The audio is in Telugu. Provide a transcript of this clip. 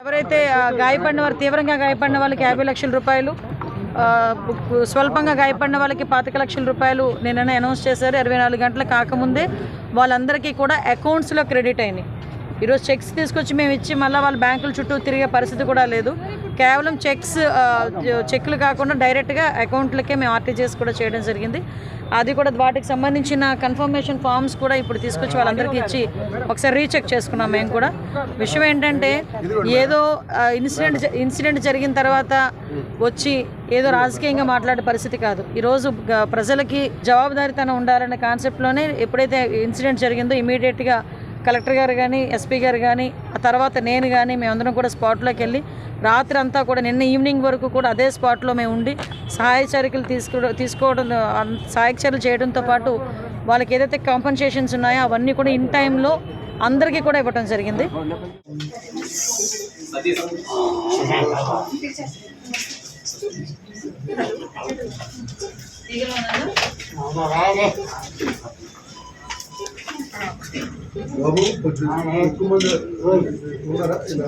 ఎవరైతే ఆ, గాయపడిన వారు తీవ్రంగా గాయపడిన వాళ్ళకి యాభై లక్షల రూపాయలు స్వల్పంగా గాయపడిన వాళ్ళకి పాతిక లక్షల రూపాయలు నిన్ననే అనౌన్స్ చేశారు. ఇరవై నాలుగు గంటల కాకముందే వాళ్ళందరికీ కూడా అకౌంట్స్లో క్రెడిట్ అయినాయి ఈరోజు చెక్స్ తీసుకొచ్చి మేము ఇచ్చి మళ్ళీ వాళ్ళ బ్యాంకుల చుట్టూ తిరిగే పరిస్థితి కూడా లేదు. కేవలం చెక్స్ చెక్లు కాకుండా డైరెక్ట్గా అకౌంట్లకే మేము ఆర్టీజీఎస్ కూడా చేయడం జరిగింది. అది కూడా వాటికి సంబంధించిన కన్ఫర్మేషన్ ఫామ్స్ కూడా ఇప్పుడు తీసుకొచ్చి వాళ్ళందరికీ ఇచ్చి ఒకసారి రీచెక్ చేసుకున్నాం మేము కూడా. విషయం ఏంటంటే ఏదో ఇన్సిడెంట్ ఇన్సిడెంట్ జరిగిన తర్వాత వచ్చి ఏదో రాజకీయంగా మాట్లాడే పరిస్థితి కాదు. ఈరోజు ప్రజలకి జవాబుదారీతనం ఉండాలనే కాన్సెప్ట్లోనే ఎప్పుడైతే ఇన్సిడెంట్ జరిగిందో ఇమీడియట్గా కలెక్టర్ గారు కానీ ఎస్పీ గారు కానీ ఆ తర్వాత నేను కానీ మేమందరం కూడా స్పాట్లోకి వెళ్ళి రాత్రి అంతా కూడా నిన్న ఈవినింగ్ వరకు కూడా అదే స్పాట్లో మేము ఉండి సహాయ చర్యలు తీసుకో తీసుకోవడం సహాయక చర్యలు చేయడంతో పాటు వాళ్ళకి ఏదైతే కాంపన్సేషన్స్ ఉన్నాయో అవన్నీ కూడా ఇన్ టైంలో అందరికీ కూడా ఇవ్వటం జరిగింది. బాబు కొంచెం ఎక్కువ మంది ఉన్నారా ఇలా